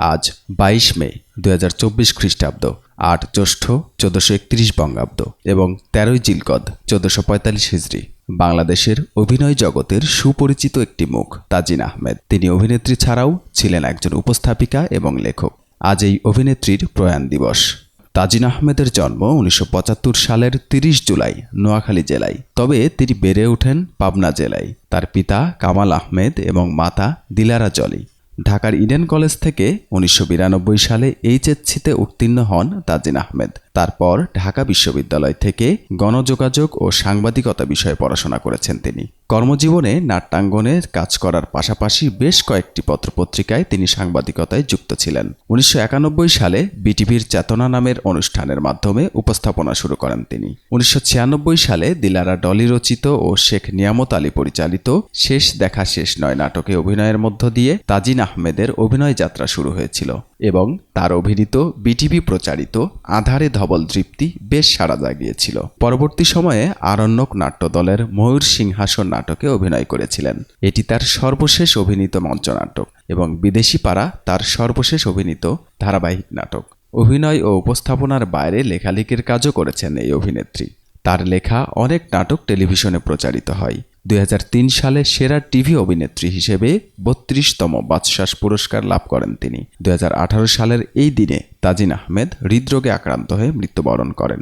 আজ বাইশ মে হাজার চব্বিশ খ্রিস্টাব্দ, আট জ্যৈষ্ঠ চোদ্দশো একত্রিশ বঙ্গাব্দ এবং তেরোই জিলকদ চোদ্দশো পঁয়তাল্লিশ হিজড়ি। বাংলাদেশের অভিনয় জগতের সুপরিচিত একটি মুখ তাজিন আহমেদ। তিনি অভিনেত্রী ছাড়াও ছিলেন একজন উপস্থাপিকা এবং লেখক। আজ এই অভিনেত্রীর প্রয়াণ দিবস। তাজিন আহমেদের জন্ম উনিশশো পঁচাত্তর সালের ৩০ জুলাই নোয়াখালী জেলায়। তবে তিনি বেড়ে ওঠেন পাবনা জেলায়। তার পিতা কামাল আহমেদ এবং মাতা দিলারা জলি। ঢাকার ইডেন কলেজ থেকে উনিশশো বিরানব্বই সালে এইচএসসিতে উত্তীর্ণ হন তাজিন আহমেদ। তারপর ঢাকা বিশ্ববিদ্যালয় থেকে গণযোগাযোগ ও সাংবাদিকতা বিষয়ে পড়াশোনা করেছেন তিনি। কর্মজীবনে নাট্যাঙ্গনে কাজ করার পাশাপাশি বেশ কয়েকটি পত্রপত্রিকায় তিনি সাংবাদিকতায় যুক্ত ছিলেন। উনিশশো একানব্বই সালে বিটিভির চেতনা নামের অনুষ্ঠানের মাধ্যমে উপস্থাপনা শুরু করেন তিনি। উনিশশো ছিয়ানব্বই সালে দিলারা ডলি রচিত ও শেখ নিয়ামত আলী পরিচালিত শেষ দেখা শেষ নয় নাটকে অভিনয়ের মধ্য দিয়ে তাজিন আহমেদের অভিনয় যাত্রা শুরু হয়েছিল এবং তার অভিনীত বিটিভি প্রচারিত আধারে ধবল তৃপ্তি বেশ সাড়া জাগিয়েছিল। পরবর্তী সময়ে আরণ্যক নাট্যদলের ময়ূর সিংহাসন নাটকে অভিনয় করেছিলেন। এটি তার সর্বশেষ অভিনীত মঞ্চনাটক এবং বিদেশি পাড়া তার সর্বশেষ অভিনীত ধারাবাহিক নাটক। অভিনয় ও উপস্থাপনার বাইরে লেখালেখির কাজও করেছেন এই অভিনেত্রী। তার লেখা অনেক নাটক টেলিভিশনে প্রচারিত হয়। দুই হাজার তিন সালে সেরা টিভি অভিনেত্রী হিসেবে বত্রিশতম বাদশাস পুরস্কার লাভ করেন তিনি। দু হাজার আঠারো সালের এই দিনে তাজিন আহমেদ হৃদরোগে আক্রান্ত হয়ে মৃত্যুবরণ করেন।